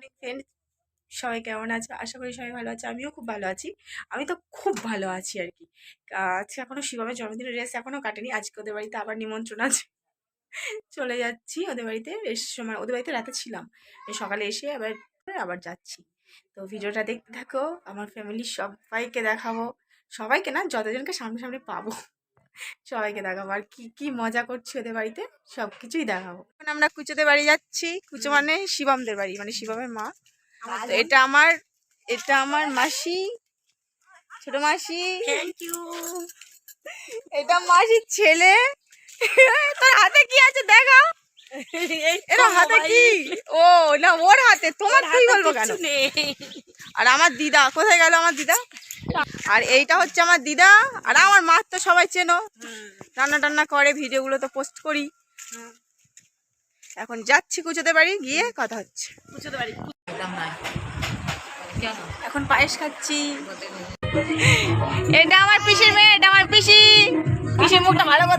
Morning friend সবাই কেমন আছে? আশা করি সবাই ভালো আছে। আমিও খুব ভালো আছি। আমি তো খুব ভালো আছি আর কি। আজকে এখনও শিবমের জন্মদিনের রেস এখনও কাটেনি। আজকে ওদের বাড়িতে আবার নিমন্ত্রণ আছে। চলে যাচ্ছি ওদের বাড়িতে। বেশ সময় ওদের বাড়িতে রাতে ছিলাম। সকালে এসে আবার আবার যাচ্ছি। তো ভিডিওটা দেখতে থাকো। আমার ফ্যামিলির সবাইকে দেখাবো। সবাইকে না, যতজনকে সামনে সামনে পাবো। সবাইকে দেখাবো। আর কি কি মজা করছি ওদের বাড়িতে সব কিছুই দেখাবো। এখন আমরা কুচোদের বাড়ি যাচ্ছি। কুচো মানে শিবমদের বাড়ি মানে শিবমের মা। এটা আমার এটা আমার মাসি ছোট মাসি। এটা মাসির ছেলে। তোর হাতে কি আছে দেখা এটা হাতে কি? ও না ওর হাতে। তোমার কি বলব কেন? আর আমার দিদা কোথায় গেল আমার দিদা? আর এইটা হচ্ছে আমার দিদা আর আমার মা তো সবাই চেনো। রান্না টান্না করে ভিডিওগুলো তো পোস্ট করি। এখন যাচ্ছি কুচোতে বাড়ি গিয়ে কথা হচ্ছে। পুজোতে বাড়ি। এখন পায়েস খাচ্ছি। এটা আমার পিসির মেয়ে এটা আমার পিসি। পিসির মুখটা ভালো করে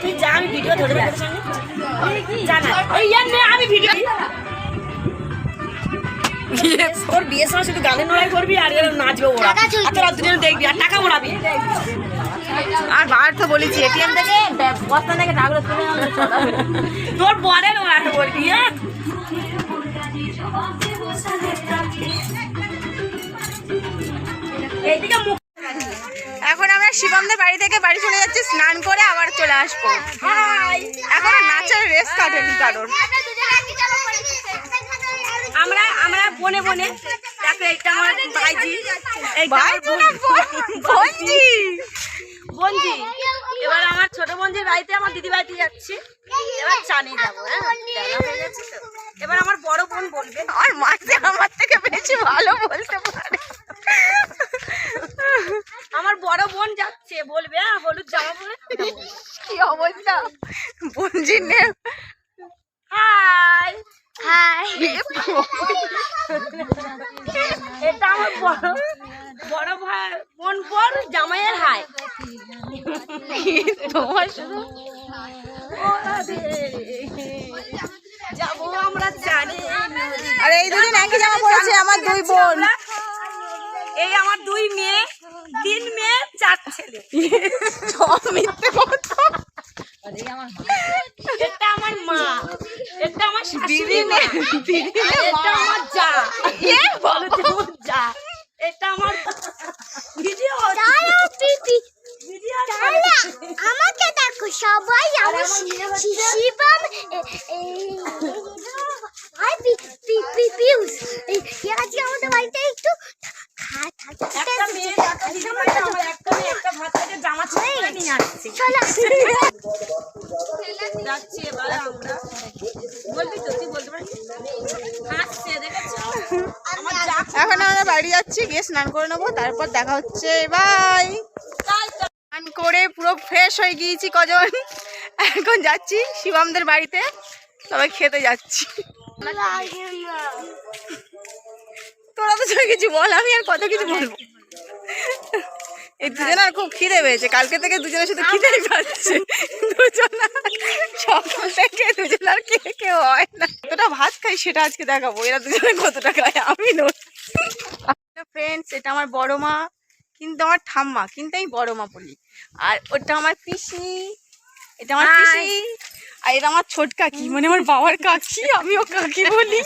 তুই যা আমি ভিডিও ধরে জানা ওই আমি ভিডিও তোর বিয়ের সময় শুধু গানের লড়াই করবি আর নাচবে ওরা। তোরা দুজন দেখবি আর টাকা ওড়াবি আর বার তো বলেছি এটিএম থেকে বস্তা থেকে টাকাগুলো তুলে তোর বরের ওরা বলবি হ্যাঁ? এখন আমরা শিবমদের বাড়ি থেকে বাড়ি চলে যাচ্ছি স্নান করে আবার চলে আসব। এখন নাচের রেস কাটেনি কারণ আমরা আমরা বনে বনে দেখো এটা আমার ভাইজি। বঞ্জি এবার আমার ছোট বঞ্জির বাড়িতে আমার দিদি বাড়িতে যাচ্ছি। এবার চানি যাব হ্যাঁ। এবার আমার বড় বোন বলবে। আমার মাঝে আমার থেকে বেশি ভালো বলতে পারে আমার বড় বোন যাচ্ছে বলবে হ্যাঁ হলুদ জামা পরে কি অবস্থা? নে হাই। হাই। এটা আমার বড় বড় ভাই বোন বোন জামাইয়ের হাই। তোমার শুধু যাব আমরা জানি। আর এই দুদিন একই জামা পরেছে আমার দুই বোন। এই আমার দুই মেয়ে তিন মেয়ে চার ছেলে। সব মিথ্যে কথা। এটা আমার মা। এটা আমার শাশুড়ি মা। এটা আমার যা। এ বলো তো যা। এটা আমার ভিডিও ভিডিও আমাকে দেখো সবাই। আমার শিবম আজকে আমাদের বাড়িতে একটু খা একটা মেয়ে একটা দিদি আমার একটা মেয়ে একটা ভাত থেকে জামা ছেড়ে নিয়ে আসছে। যাচ্ছি এবার আমরা। বলবি তো তুই বলতে পারবি হাসছে দেখেছ? আমার যা এখন আমরা বাড়ি যাচ্ছি গিয়ে স্নান করে নেব তারপর দেখা হচ্ছে বাই স্নান করে পুরো ফ্রেশ হয়ে গিয়েছি কজন। এখন যাচ্ছি শিবমদের বাড়িতে সবাই খেতে যাচ্ছি। তোরা তো সবাই কিছু বল আমি আর কত কিছু বলব? এই দুজনের খুব খিদে পেয়েছে। কালকে থেকে দুজনের শুধু খিদেই পাচ্ছে। দুজনা সকাল থেকে দুজন আর কে কেউ হয় না। কতটা ভাত খাই সেটা আজকে দেখাবো। এরা দুজনে কতটা খায় আমি নই। ফ্রেন্ডস এটা আমার বড় মা কিন্তু আমার ঠাম্মা কিন্তু আমি বড় মা বলি। আর ওটা আমার পিসি এটা আমার পিসি আর এটা আমার ছোট কাকি মানে আমার বাবার কাকি আমিও কাকি বলি।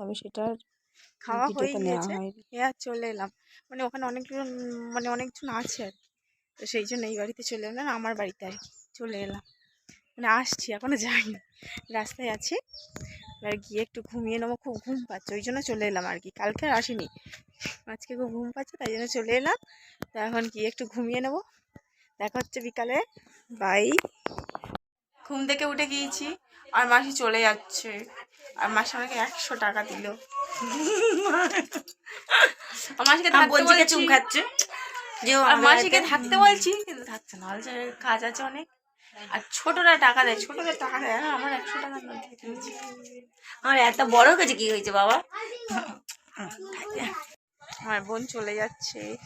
তবে সেটার খাওয়া হয়ে গিয়েছে। হ্যাঁ চলে এলাম। মানে ওখানে অনেকজন মানে অনেকজন আছে আর কি। তো সেই জন্য এই বাড়িতে চলে এলাম আমার বাড়িতে আর চলে এলাম। মানে আসছি এখনও যাইনি। রাস্তায় আছি। এবার গিয়ে একটু ঘুমিয়ে নেব খুব ঘুম পাচ্ছে। ওই জন্য চলে এলাম আর কি। কালকে আর আসিনি। আজকে খুব ঘুম পাচ্ছে তাই জন্য চলে এলাম। তো এখন গিয়ে একটু ঘুমিয়ে নেব। দেখা হচ্ছে বিকালে। বাই। ঘুম থেকে উঠে গিয়েছি। আর মাসি চলে যাচ্ছে। আর মাসি আমাকে একশো টাকা দিল। মাসিকে বলছি। চুম খাচ্ছে। যে মাসিকে থাকতে বলছি কিন্তু থাকছে না। কাজ আছে অনেক। আর ছোটরা টাকা দেয়। ছোটদের টাকা দেয় না আমার একশো টাকা। আমার এত বড় হয়েছে কি হয়েছে বাবা? আমার বোন চলে যাচ্ছে।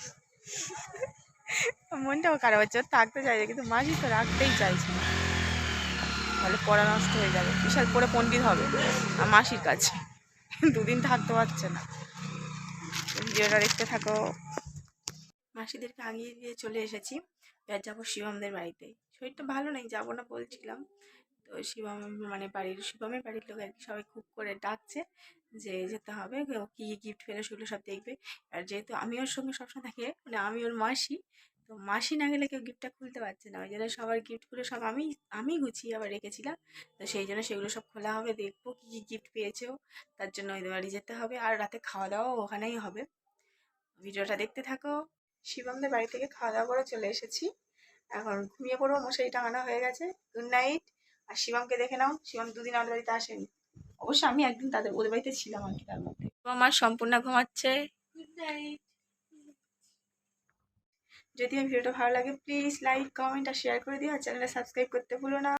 মনটাও খারাপ হচ্ছে থাকতে চাইছে কিন্তু মাসি তো রাখতেই চাইছে না। তাহলে পড়া নষ্ট হয়ে যাবে। বিশাল পরে পণ্ডিত হবে। আর মাসির কাছে। দুদিন থাকতে পারছে না। ভিডিওটা দেখতে থাকো। মাসিদেরকে আগিয়ে দিয়ে চলে এসেছি। এবার যাব শিবমদের বাড়িতে। শরীরটা ভালো নেই, যাব না বলছিলাম। তো শিবম মানে বাড়ির, শিবমের বাড়ির লোক আর কি সবাই খুব করে ডাকছে যে যেতে হবে। কী গিফট পেলে সেগুলো সব দেখবে। আর যেহেতু আমি ওর সঙ্গে সবসময় থাকি মানে আমি ওর মাসি তো মাসি না গেলে কেউ গিফটটা খুলতে পারছে না। ওই জন্য সবার গিফটগুলো সব আমি আমি গুছিয়ে আবার রেখেছিলাম। তো সেই জন্য সেগুলো সব খোলা হবে দেখব কী কী গিফট পেয়েছে তার জন্য ওই বাড়ি যেতে হবে আর রাতে খাওয়া দাওয়াও ওখানেই হবে। ভিডিওটা দেখতে থাকো। শিবমদের বাড়ি থেকে খাওয়া দাওয়া করে চলে এসেছি। এখন ঘুমিয়ে পড়ব মশারি টাঙানো হয়ে গেছে। গুড নাইট আর শিবমকে দেখে নাও শিবম দুদিন আমাদের বাড়িতে আসেনি। অবশ্য আমি একদিন তাদের ওদের বাড়িতে ছিলাম আর কি তার মধ্যে। আমার সম্পূর্ণ ঘুমাচ্ছে। গুড নাইট যদি ভিডিওটা ভালো লাগে প্লিজ লাইক কমেন্ট আর শেয়ার করে দিও আর চ্যানেলটা সাবস্ক্রাইব করতে ভুলো না।